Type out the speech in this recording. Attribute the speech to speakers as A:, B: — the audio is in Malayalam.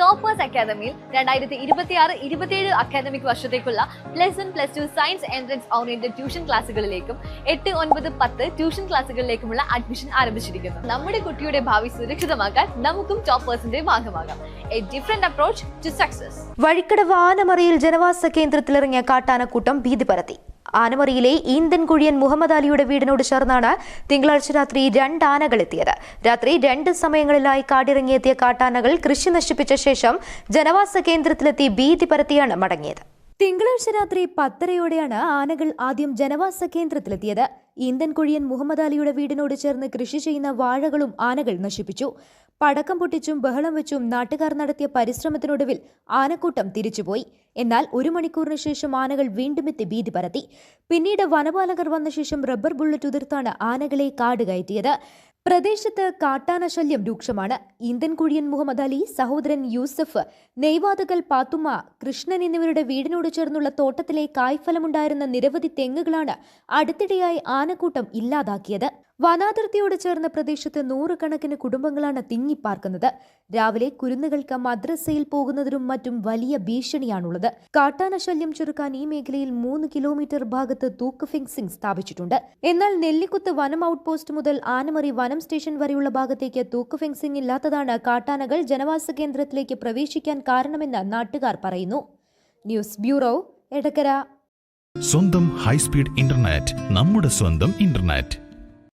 A: ടോപ്പേഴ്സ് അക്കാദമിയിൽ രണ്ടായിരത്തി ഇരുപത്തിയാറ് ഇരുപത്തിയേഴ് അക്കാദമിക് വർഷത്തേക്കുള്ള plus one plus two science entrance oriented tuition ക്ലാസ്സുകളിലേക്കും എട്ട് ഒൻപത് പത്ത് ട്യൂഷൻ ക്ലാസ്സുകളിലേക്കുമുള്ള അഡ്മിഷൻ ആരംഭിച്ചിരിക്കുന്നു. നമ്മുടെ കുട്ടിയുടെ ഭാവി സുരക്ഷിതമാക്കാൻ നമുക്കും ടോപ്പേഴ്സിന്റെ ഭാഗമാകാം. A different approach to success
B: Vazhikkadavu ആനമറയിൽ ജനവാസ കേന്ദ്രത്തിലിറങ്ങിയ കാട്ടാനക്കൂട്ടം ഭീതി പരത്തി ആനമറിയിലെ ഈന്തൻ കുഴിയൻ മുഹമ്മദ് അലിയുടെ വീടിനോട് ചേർന്നാണ് തിങ്കളാഴ്ച രാത്രി രണ്ട് ആനകൾ എത്തിയത്. രാത്രി രണ്ട് സമയങ്ങളിലായി കാടിറങ്ങിയെത്തിയ കാട്ടാനകൾ കൃഷി നശിപ്പിച്ച ശേഷം ജനവാസ കേന്ദ്രത്തിലെത്തി ഭീതി പരത്തിയാണ് മടങ്ങിയത്. തിങ്കളാഴ്ച രാത്രി പത്തരയോടെയാണ് ആനകൾ ആദ്യം ജനവാസ കേന്ദ്രത്തിലെത്തിയത്. ഈന്തൻ കുഴിയൻ മുഹമ്മദ് അലിയുടെ വീടിനോട് ചേർന്ന് കൃഷി ചെയ്യുന്ന വാഴകളും ആനകൾ നശിപ്പിച്ചു. പടക്കം പൊട്ടിച്ചും ബഹളം വെച്ചും നാട്ടുകാർ നടത്തിയ പരിശ്രമത്തിനൊടുവിൽ ആനക്കൂട്ടം തിരിച്ചുപോയി. എന്നാൽ ഒരു മണിക്കൂറിന് ശേഷം ആനകൾ വീണ്ടും എത്തി ഭീതി പരത്തി. പിന്നീട് വനപാലകർ വന്ന ശേഷം റബ്ബർ ബുള്ളറ്റ് ഉതിർത്താണ് ആനകളെ കാട് കയറ്റിയത്. പ്രദേശത്ത് കാട്ടാന ശല്യം രൂക്ഷമാണ്. ഇന്ത്യൻ കുഴിയൻ മുഹമ്മദ് അലി സഹോദരൻ യൂസഫ് നെയ്വാതകൽ പാത്തുമ്മ കൃഷ്ണൻ എന്നിവരുടെ വീടിനോട് ചേർന്നുള്ള തോട്ടത്തിലെ കായ്ഫലമുണ്ടായിരുന്ന നിരവധി തെങ്ങുകളാണ് അടുത്തിടെയായി ആനക്കൂട്ടം ഇല്ലാതാക്കിയത്. വനാതിർത്തിയോട് ചേർന്ന പ്രദേശത്ത് നൂറുകണക്കിന് കുടുംബങ്ങളാണ് തിങ്ങിപ്പാർക്കുന്നത്. രാവിലെ കുരുന്നുകൾക്ക് മദ്രസയിൽ പോകുന്നതിനും മറ്റും വലിയ ഭീഷണിയാണുള്ളത്. കാട്ടാന ശല്യം ചെറുക്കാൻ ഈ മേഖലയിൽ മൂന്ന് കിലോമീറ്റർ ഭാഗത്ത് തൂക്ക് ഫെൻസിംഗ് സ്ഥാപിച്ചിട്ടുണ്ട്. എന്നാൽ നെല്ലിക്കുത്ത് വനം ഔട്ട് പോസ്റ്റ് മുതൽ ആനമറി വനം സ്റ്റേഷൻ വരെയുള്ള ഭാഗത്തേക്ക് തൂക്ക് ഫെൻസിംഗ് ഇല്ലാത്തതാണ് കാട്ടാനകൾ ജനവാസ കേന്ദ്രത്തിലേക്ക് പ്രവേശിക്കാൻ കാരണമെന്ന് നാട്ടുകാർ പറയുന്നു. News bureau Edakkara.
C: സ്വന്തം ഹൈസ്പീഡ് ഇന്റർനെറ്റ് നമ്മുടെ സ്വന്തം ഇന്റർനെറ്റ്.